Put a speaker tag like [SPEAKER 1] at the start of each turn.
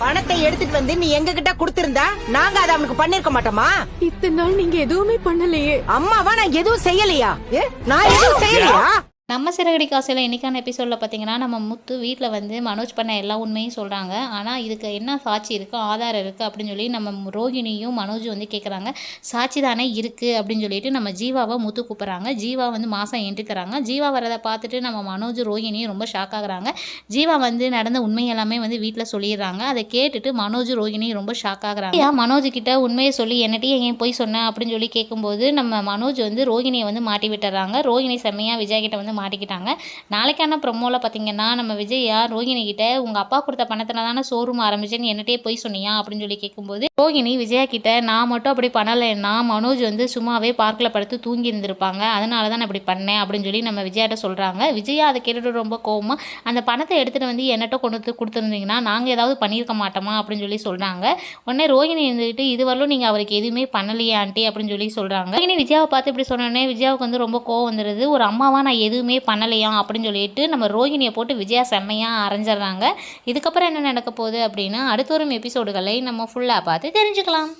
[SPEAKER 1] பணத்தை எடுத்துட்டு வந்து நீ எங்க கிட்ட குடுத்திருந்தா நாங்க அதை அவனுக்கு பண்ணிருக்க மாட்டோமா?
[SPEAKER 2] இத்தனை நாள் நீங்க எதுவுமே பண்ணலையே.
[SPEAKER 1] அம்மாவா நான் எதுவும் செய்யலையா? ஏ, நான் எதுவும் செய்யலையா?
[SPEAKER 3] நம்ம சிறகடி காசில் இன்றைக்கான எபிசோடில் பார்த்தீங்கன்னா நம்ம முத்து வீட்டில் வந்து மனோஜ் பண்ண எல்லா உண்மையும் சொல்கிறாங்க ஆனால் இதுக்கு என்ன சாட்சி இருக்குது ஆதாரம் இருக்குது அப்படின்னு சொல்லி நம்ம ரோகிணியும் மனோஜும் வந்து கேட்குறாங்க சாட்சி தானே இருக்குது அப்படின்னு சொல்லிட்டு நம்ம ஜீவாவை முத்து கூப்பிட்றாங்க. ஜீவா வந்து மாதம் என்ட்ரி ஜீவா வரதை பார்த்துட்டு நம்ம மனோஜ் ரோகிணியும் ரொம்ப ஷாக் ஆகுறாங்க. ஜீவா வந்து நடந்த உண்மை எல்லாமே வந்து வீட்டில் சொல்லிடுறாங்க. அதை கேட்டுட்டு மனோஜ் ரோகிணி ரொம்ப ஷாக் ஆகுறாங்க. ஏன் மனோஜ் கிட்ட உண்மையை சொல்லி என்னட்டையும் ஏன் போய் சொன்னேன் அப்படின்னு சொல்லி கேட்கும்போது நம்ம மனோஜ் வந்து ரோகிணியை வந்து மாட்டி விட்டுறாங்க. ரோகிணி செம்மையாக விஜய் கிட்ட வந்து மாட்டிக்கிட்டாங்க. நாளைக்கான ப்ரொமோவில் பார்த்தீங்கன்னா நம்ம விஜயா ரோகிணி கிட்ட உங்கள் அப்பா கொடுத்த பணத்தில் தானே ஷோரூம் ஆரம்பிச்சேன்னு என்னட்டே போய் சொன்னியா? அப்படின்னு சொல்லி கேட்கும்போது ரோஹிணி விஜயா கிட்ட நான் மட்டும் அப்படி பண்ணலைன்னா மனோஜ் வந்து சும்மாவே பார்க்கில் படுத்து தூங்கி இருந்திருப்பாங்க. அதனால தான் நான் இப்படி பண்ணேன். அப்படின்னு சொல்லி நம்ம விஜயாட்ட சொல்கிறாங்க விஜயா அதை கேட்டுட்டு ரொம்ப கோவமாக அந்த பணத்தை எடுத்துகிட்டு வந்து என்னட்ட கொண்டு வந்து கொடுத்துருந்தீங்கன்னா நாங்கள் ஏதாவது பண்ணியிருக்க மாட்டோமா? அப்படின்னு சொல்லி சொல்கிறாங்க உடனே ரோகிணி இருந்துக்கிட்டு இதுவரையிலும் நீங்கள் அவருக்கு எதுவுமே பண்ணலையே ஆண்டி. அப்படின்னு சொல்லி சொல்கிறாங்க ரோஹிணி விஜயாவை பார்த்து இப்படி சொன்னோடனே விஜயாவுக்கு வந்து ரொம்ப கோவம் வந்துடுது ஒரு அம்மாவாக நான் எதுவுமே பண்ணலையா அப்படின்னு சொல்லிட்டு நம்ம ரோஹிணியை போட்டு விஜயா செம்மையாக அரைஞ்சிடுறாங்க. இதுக்கப்புறம் என்ன நடக்க போகுது அப்படின்னா அடுத்த வரும் எபிசோடுகளை நம்ம ஃபுல்லாக பார்த்து தெரிஞ்சுக்கலாம்.